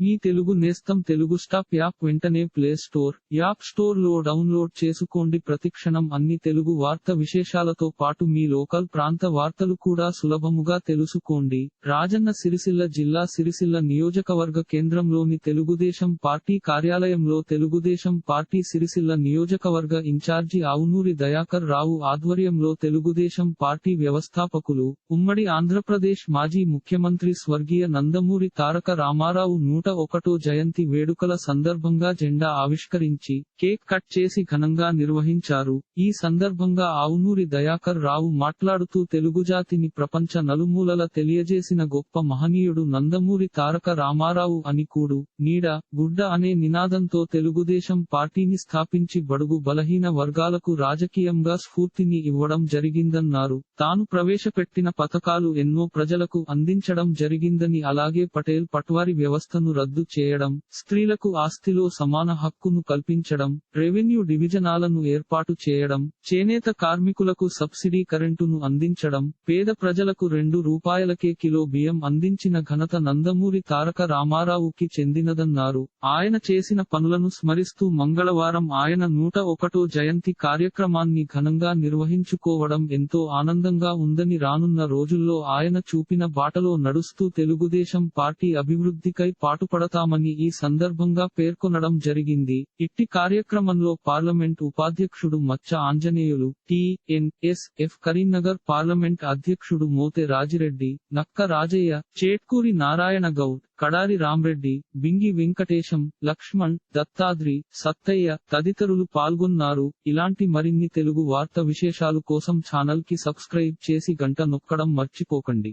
మీ తెలుగు నేస్తం Telugu stop app వెంటనే play store app స్టోర్లో డౌన్లోడ్ చేసుకోండి. ప్రతిక్షణం అన్ని తెలుగు వార్త విశేషాలతో పాటు మీ లోకల్ ప్రాంత వార్తలు కూడా సులభముగా తెలుసుకోండి. రాజన్న సిరిసిల్ల జిల్లా సిరిసిల్ల నియోజకవర్గ కేంద్రంలోని తెలుగుదేశం పార్టీ కార్యాలయంలో తెలుగుదేశం పార్టీ సిరిసిల్ల నియోజకవర్గ ఇన్ఛార్జి ఆవునూరి దయాకర్ రావు ఆధ్వర్యంలో తెలుగుదేశం పార్టీ వ్యవస్థాపకులు ఉమ్మడి ఆంధ్రప్రదేశ్ మాజీ ముఖ్యమంత్రి స్వర్గీయ నందమూరి తారక రామారావు నూట ఒకటో జయంతి వేడుకల సందర్భంగా జెండా ఆవిష్కరించి కేక్ కట్ చేసి ఘనంగా నిర్వహించారు. ఈ సందర్భంగా ఆవునూరి దయాకర్ రావు మాట్లాడుతూ తెలుగు జాతిని ప్రపంచ నలుమూలల తెలియజేసిన గొప్ప మహనీయుడు నందమూరి తారక రామారావు అని కూడు నీడ గుడ్డ అనే నినాదంతో తెలుగుదేశం పార్టీని స్థాపించి బడుగు బలహీన వర్గాలకు రాజకీయంగా స్ఫూర్తిని ఇవ్వడం జరిగిందన్నారు. తాను ప్రవేశపెట్టిన పథకాలు ఎన్నో ప్రజలకు అందించడం జరిగిందని అలాగే పటేల్ పట్వారి వ్యవస్థను రద్దు చేయడం స్త్రీలకు ఆస్తిలో సమాన హక్కును కల్పించడం రెవెన్యూ డివిజనాలను ఏర్పాటు చేయడం చేనేత కార్మికులకు సబ్సిడీ కరెంటును అందించడం పేద ప్రజలకు రెండు రూపాయలకే కిలో బియ్యం అందించిన ఘనత నందమూరి తారక రామారావుకి చెందినదన్నారు. ఆయన చేసిన పనులను స్మరిస్తూ మంగళవారం ఆయన నూట ఒకటో జయంతి కార్యక్రమాన్ని ఘనంగా నిర్వహించుకోవడం ఎంతో ఆనందంగా ఉందని రానున్న రోజుల్లో ఆయన చూపిన బాటలో నడుస్తూ తెలుగుదేశం పార్టీ అభివృద్ధికై పాటుపడతామని ఈ సందర్భంగా పేర్కొనడం జరిగింది. ఇట్టి కార్యక్రమంలో పార్లమెంట్ ఉపాధ్యక్షుడు మచ్చ Anjaneyulu TNS F Karimnagar parliament అధ్యక్షుడు మోతె రాజిరెడ్డి నక్క రాజయ్య చేట్కూరి నారాయణ గౌడ్ కడారి రామ్రెడ్డి బింగి వెంకటేశం లక్ష్మణ్ దత్తాద్రి సత్తయ్య తదితరులు పాల్గొన్నారు. ఇలాంటి మరిన్ని తెలుగు వార్త విశేషాలు కోసం ఛానల్కి సబ్స్క్రైబ్ చేసి గంట నొక్కడం మర్చిపోకండి.